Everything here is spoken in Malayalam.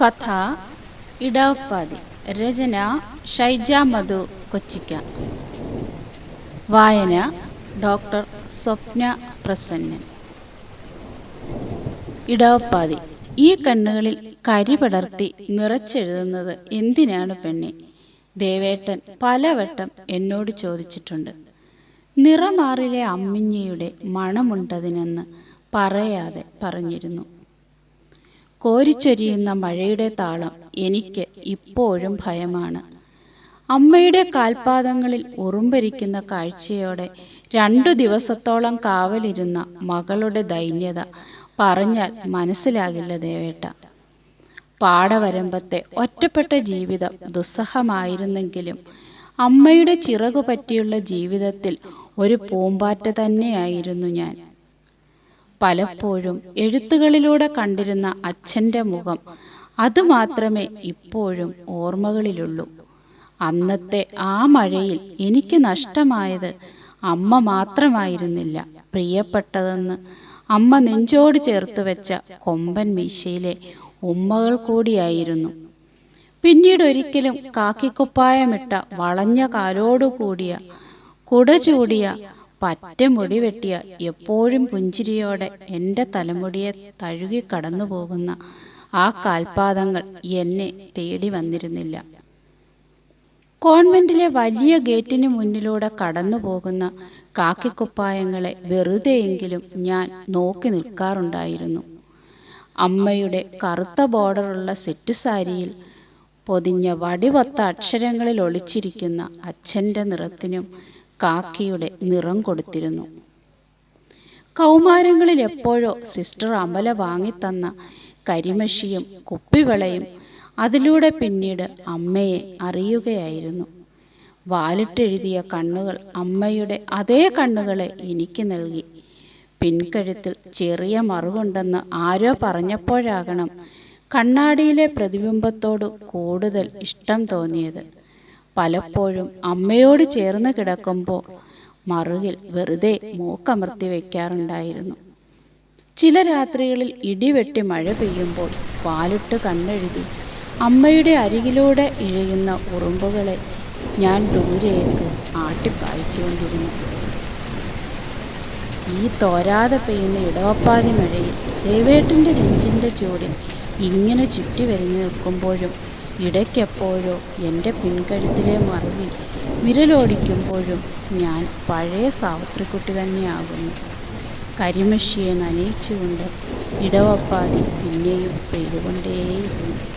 കഥ ഇടവപ്പാതി രചന ഷൈജ മധു കൊച്ചിക്ക. വായന ഡോക്ടർ സ്വപ്ന പ്രസന്നൻ. ഇടവപ്പാതി ഈ കണ്ണുകളിൽ കരി പടർത്തി നിറച്ചെഴുതുന്നത് എന്തിനാണ് പെണ്ണെ? ദേവേട്ടൻ പലവട്ടം എന്നോട് ചോദിച്ചിട്ടുണ്ട്. നിറമാറിലെ അമ്മിഞ്ഞയുടെ മണമുണ്ടതിനെന്ന് പറയാതെ പറഞ്ഞിരുന്നു. കോരിച്ചൊരിയുന്ന മഴയുടെ താളം എനിക്ക് ഇപ്പോഴും ഭയമാണ്. അമ്മയുടെ കാൽപാദങ്ങളിൽ ഉറുമ്പരിക്കുന്ന കാഴ്ചയോടെ രണ്ടു ദിവസത്തോളം കാവലിരുന്ന മകളുടെ ദൈന്യത പറഞ്ഞാൽ മനസ്സിലാകില്ല ദേവേട്ട. പാടവരമ്പത്തെ ഒറ്റപ്പെട്ട ജീവിതം ദുസ്സഹമായിരുന്നെങ്കിലും അമ്മയുടെ ചിറകു പറ്റിയുള്ള ജീവിതത്തിൽ ഒരു പൂമ്പാറ്റ തന്നെയായിരുന്നു ഞാൻ. പലപ്പോഴും എഴുത്തുകളിലൂടെ കണ്ടിരുന്ന അച്ഛന്റെ മുഖം. അതുമാത്രമേ ഇപ്പോഴും ഓർമ്മകളിലുള്ളൂ. അന്നത്തെ ആ മഴയിൽ എനിക്ക് നഷ്ടമായത് അമ്മ മാത്രമായിരുന്നില്ല. പ്രിയപ്പെട്ടതെന്ന് അമ്മ നെഞ്ചോട് ചേർത്ത് വെച്ച കൊമ്പൻ മീശയിലെ ഉമ്മകൾ കൂടിയായിരുന്നു. പിന്നീട് ഒരിക്കലും കാക്കിക്കുപ്പായമിട്ട വളഞ്ഞ കാലോടുകൂടിയ കുട ചൂടിയ പറ്റ മുടി വെട്ടിയ എപ്പോഴും പുഞ്ചിരിയോടെ എന്റെ തലമുടിയെ തഴുകി കടന്നു പോകുന്ന ആ കാൽപാദങ്ങൾ എന്നെ തേടി വന്നിരുന്നില്ല. കോൺവെന്റിലെ വലിയ ഗേറ്റിന് മുന്നിലൂടെ കടന്നു പോകുന്ന കാക്കിക്കുപ്പായങ്ങളെ വെറുതെയെങ്കിലും ഞാൻ നോക്കി നിൽക്കാറുണ്ടായിരുന്നു. അമ്മയുടെ കറുത്ത ബോർഡറുള്ള സെറ്റ് സാരിയിൽ പൊതിഞ്ഞ വടിവത്ത അക്ഷരങ്ങളിൽ ഒളിച്ചിരിക്കുന്ന അച്ഛന്റെ നിറത്തിനും കാക്കിയുടെ നിറം കൊടുത്തിരുന്നു. കൗമാരങ്ങളിൽ എപ്പോഴോ സിസ്റ്റർ അമല വാങ്ങിത്തന്ന കരിമഷിയും കുപ്പിവളയും അതിലൂടെ പിന്നീട് അമ്മയെ അറിയുകയായിരുന്നു. വാലിട്ടെഴുതിയ കണ്ണുകൾ അമ്മയുടെ അതേ കണ്ണുകളെ എനിക്ക് നൽകി. പിൻകഴുത്തിൽ ചെറിയ മറുകുണ്ടെന്ന് ആരോ പറഞ്ഞപ്പോഴാകണം കണ്ണാടിയിലെ പ്രതിബിംബത്തോട് കൂടുതൽ ഇഷ്ടം തോന്നിയത്. പലപ്പോഴും അമ്മയോട് ചേർന്ന് കിടക്കുമ്പോൾ മറുകിൽ വെറുതെ മൂക്കമർത്തി വയ്ക്കാറുണ്ടായിരുന്നു ചില രാത്രികളിൽ ഇടിവെട്ടി മഴ പെയ്യുമ്പോൾ പാലിട്ട് കണ്ണെഴുതി അമ്മയുടെ അരികിലൂടെ ഇഴയുന്ന ഉറുമ്പുകളെ ഞാൻ ദൂരേക്ക് ആട്ടിപ്പായിച്ചുകൊണ്ടിരുന്നു. ഈ തോരാതെ പെയ്യുന്ന ഇടവപ്പാതി മഴയിൽ ദേവേട്ടന്റെ നെഞ്ചിന്റെ ചൂടിൽ ഇങ്ങനെ ചുറ്റി വരിഞ്ഞു നിൽക്കുമ്പോഴും ഇടയ്ക്കെപ്പോഴോ എന്റെ പിൻകഴുത്തിലെ മറുകിൽ വിരലോടിക്കുമ്പോഴും ഞാൻ പഴയ സാവിത്രിക്കുട്ടി തന്നെയാകുന്നു. കരിമഷിയെ നനയിച്ചുകൊണ്ട് ഇടവപ്പാതി പിന്നെയും പെയ്തുകൊണ്ടേയിരുന്നു.